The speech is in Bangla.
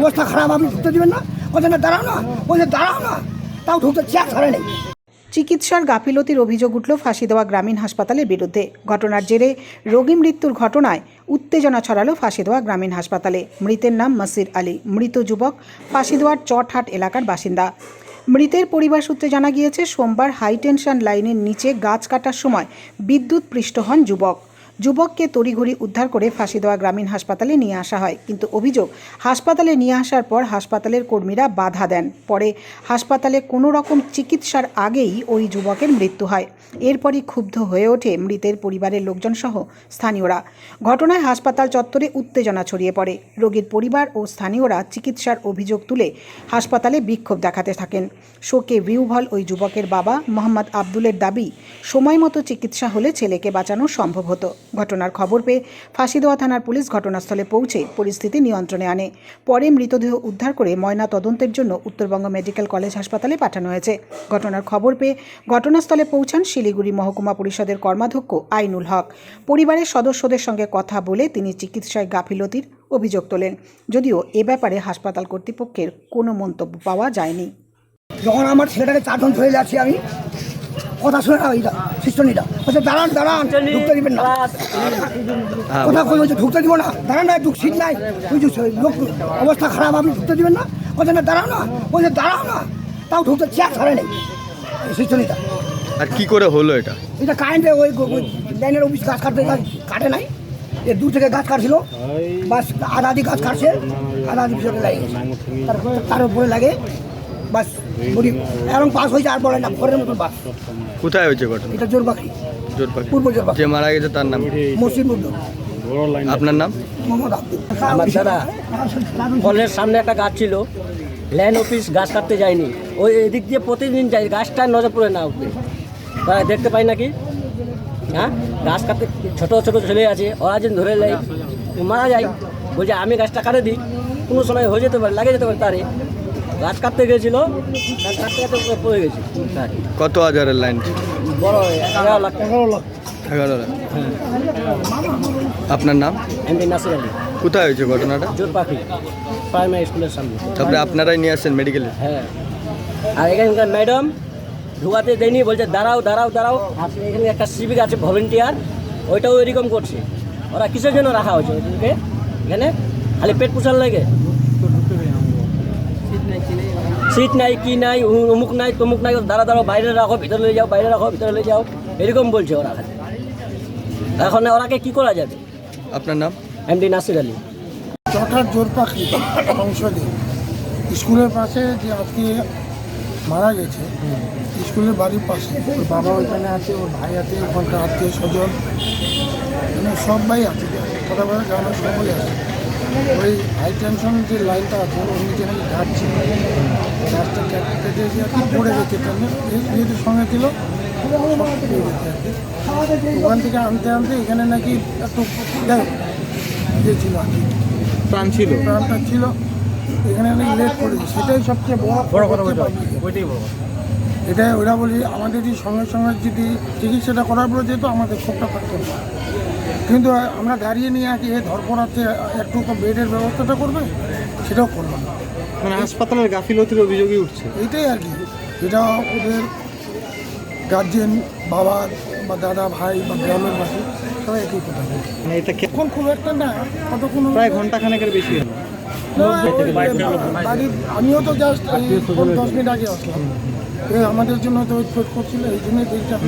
অবস্থা খারাপ, আপনি ঢুকতে দিবেন না? না, দাঁড়াও না। বলছে দাঁড়াও না। তাও ঢুকতে চেয়ার ছাড়ে নেই। চিকিৎসার গাফিলতির অভিযোগ উঠল ফাঁসি দেওয়া গ্রামীণ হাসপাতালের বিরুদ্ধে। ঘটনার জেরে রোগী মৃত্যুর ঘটনায় উত্তেজনা ছড়ালো ফাঁসি দেওয়া গ্রামীণ হাসপাতালে। মৃতের নাম মাসির আলী। মৃত যুবক ফাঁসি দেওয়ার চটহাট এলাকার বাসিন্দা। মৃতের পরিবার সূত্রে জানা গিয়েছে, সোমবার হাইটেনশন লাইনের নিচে গাছ কাটার সময় বিদ্যুৎ পৃষ্ঠ হন যুবক। যুবককে তড়িঘড়ি উদ্ধার করে ফাঁসি দেওয়া গ্রামীণ হাসপাতালে নিয়ে আসা হয়। কিন্তু অভিযোগ, হাসপাতালে নিয়ে আসার পর হাসপাতালের কর্মীরা বাধা দেন। পরে হাসপাতালে কোনো রকম চিকিৎসার আগেই ওই যুবকের মৃত্যু হয়। এরপরই ক্ষুব্ধ হয়ে ওঠে মৃতের পরিবারের লোকজন সহ স্থানীয়রা। ঘটনায় হাসপাতাল চত্বরে উত্তেজনা ছড়িয়ে পড়ে। রোগীর পরিবার ও স্থানীয়রা চিকিৎসার অভিযোগ তুলে হাসপাতালে বিক্ষোভ দেখাতে থাকেন। শোকে ভিউভল ওই যুবকের বাবা মোহাম্মদ আব্দুলের দাবি সময় মতো চিকিৎসা হলে ছেলেকে বাঁচানো সম্ভব হতো। ঘটনার খবর পেয়ে ফাঁসিদোয়া থানার পুলিশ ঘটনাস্থলে পৌঁছে পরিস্থিতি নিয়ন্ত্রণে আনে। পরে মৃতদেহ উদ্ধার করে ময়না তদন্তের জন্য উত্তরবঙ্গ মেডিকেল কলেজ হাসপাতালে পাঠানো হয়েছে। ঘটনার খবর পেয়ে ঘটনাস্থলে পৌঁছান শিলিগুড়ি মহকুমা পরিষদের কর্মাধ্যক্ষ আইনুল হক। পরিবারের সদস্যদের সঙ্গে কথা বলে তিনি চিকিৎসায় গাফিলতির অভিযোগ তোলেন। যদিও এ ব্যাপারে হাসপাতাল কর্তৃপক্ষের কোনো মন্তব্য পাওয়া যায়নি। যখন আমার ছেলেটাকে চারজন ধরে যাচ্ছি আমি, কথা শুনে না ওইটা। সিস্টনিটা বলছে দাঁড়ান দাঁড়ান ঢুকতে দিবেন না। কথা কই বলছে ঢুকতে দিব না? দাঁড়ান না ঢুক সিট নাই। লোক অবস্থা খারাপ আপনি ঢুকতে দিবেন না? বলছে না দাঁড়াও না। বলছে দাঁড়াও না। তাও ঢুকতে চেয়ার ছাড়ে নেই। সিস্টনিটা আর কি করে হলো এটা? এটা কারেন্টে ওই লাইনের অফিস গাছ কাটতে কাটে নাই। এ দূর থেকে গাছ কাটছিল। বাস আধা আধি গাছ কাটছে আধা আধি পিছনে লাগে। তার- তার উপরে লাগে। বাস বুড়ি। এরকম পাস হয়েছে আর বলে না ঘরের মতন বাস কোথায় হয়েছে ঘটনা? এটা জোর পাখি পূর্ব জোর যে মারা গেছে তার নাম? মসজিদ আপনার নাম? মোহাম্মদ আব্দুল। আমার দাদা কলের সামনে একটা গাছ ছিল। ল্যান্ড অফিস গাছ কাটতে যায়নি। ওই এদিক দিয়ে প্রতিদিন যাই গাছটা নজর পড়ে না উঠবে তারা দেখতে পাই নাকি? হ্যাঁ? গাছ কাটতে ছোট ছোট ছেলে আছে। ওরা যেন ধরে নেয় মারা যায়। বলছে আমি গাছটা কাটে দিই। কোনো সময় হয়ে যেতে পারে লাগে যেতে পারে তারে। গাছ কাটতে গেছিল গাছ কাটতে কাটতে পড়ে গেছে। কত হাজারের লাইন? বড় এগারো লাখ। এগারো লাখ। এগারো লাখ। আপনার নাম? এমডি নাসির আলী। কোথায় হয়েছে ঘটনাটা? জোর পাখি প্রাইমারি স্কুলের সামনে। তারপরে আপনারাই নিয়ে আসছেন মেডিকেলে হ্যাঁ। আর এখানকার ম্যাডাম ঢুকাতে দেয়নি বলছে দাঁড়াও দাঁড়াও দাঁড়াও। এখানে একটা সিভিক আছে ভলেন্টিয়ার ওইটাও এরকম করছে। ওরা কিসের জন্য রাখা হয়েছে ওদেরকে? এখানে? খালি পেট পুষার লাগে? সিট নাই কি নাই? অমুক নাই তমুক নাই দাঁড়া দাঁড়াও বাইরে রাখো ভিতরে নিয়ে যাও বাইরে রাখো ভিতরে নিয়ে যাও। এরকম বলছে ওরা খালি। এখন ওরাকে কি করা যাবে? আপনার নাম? এমডি নাসির আলী। চটার জোর পাখি সংসদে। স্কুলের পাশে যে আজকে মারা গেছে স্কুলের বাড়ির পাশে। ওর বাবা ওইখানে আছে ওর ভাই আছে ওখানকার আত্মীয় স্বজন মানে সবাই আছে। কথা বলা জানো সবাই আছে। ওই হাই টেনশন যে লাইনটা আছে ওর নিচে নাকি ঘাট ছিল। কেটে কেটে আর কি পড়ে গেছে যেহেতু সঙ্গে ছিল ওখান থেকে আনতে আনতে এখানে নাকি একটু ইয়ে ছিল আর কি। প্রাণ ছিল। প্রাণটা ছিল। এখানে অনেক লেট করেছে। সেটাই সবচেয়ে বড় বড় কথা ওইটাই। বড় এটাই ওরা বলি আমাদের যদি সঙ্গে সঙ্গে যদি চিকিৎসাটা করার পরে যেহেতু আমাদের ক্ষোভটা থাকতো না। কিন্তু আমরা দাঁড়িয়ে নিয়ে আছি এ ধরপড়াচ্ছে একটু তো বেডের ব্যবস্থাটা করবে সেটাও করল না। মানে হাসপাতালের গাফিলতির অভিযোগই উঠছে। এইটাই আর কি। এটা ওদের গার্জেন বাবা বা দাদা ভাই বা গ্রামের বাসী সবাই একই কথা। মানে এটা কে- এখন খুব একটা না কত কোনো প্রায় ঘণ্টা খানেকের বেশি হলো। আমিও তো জাস্ট দশ মিনিট আগে আসলাম। আমাদের জন্য তো ওয়েট করছিল এই জন্যই হলো।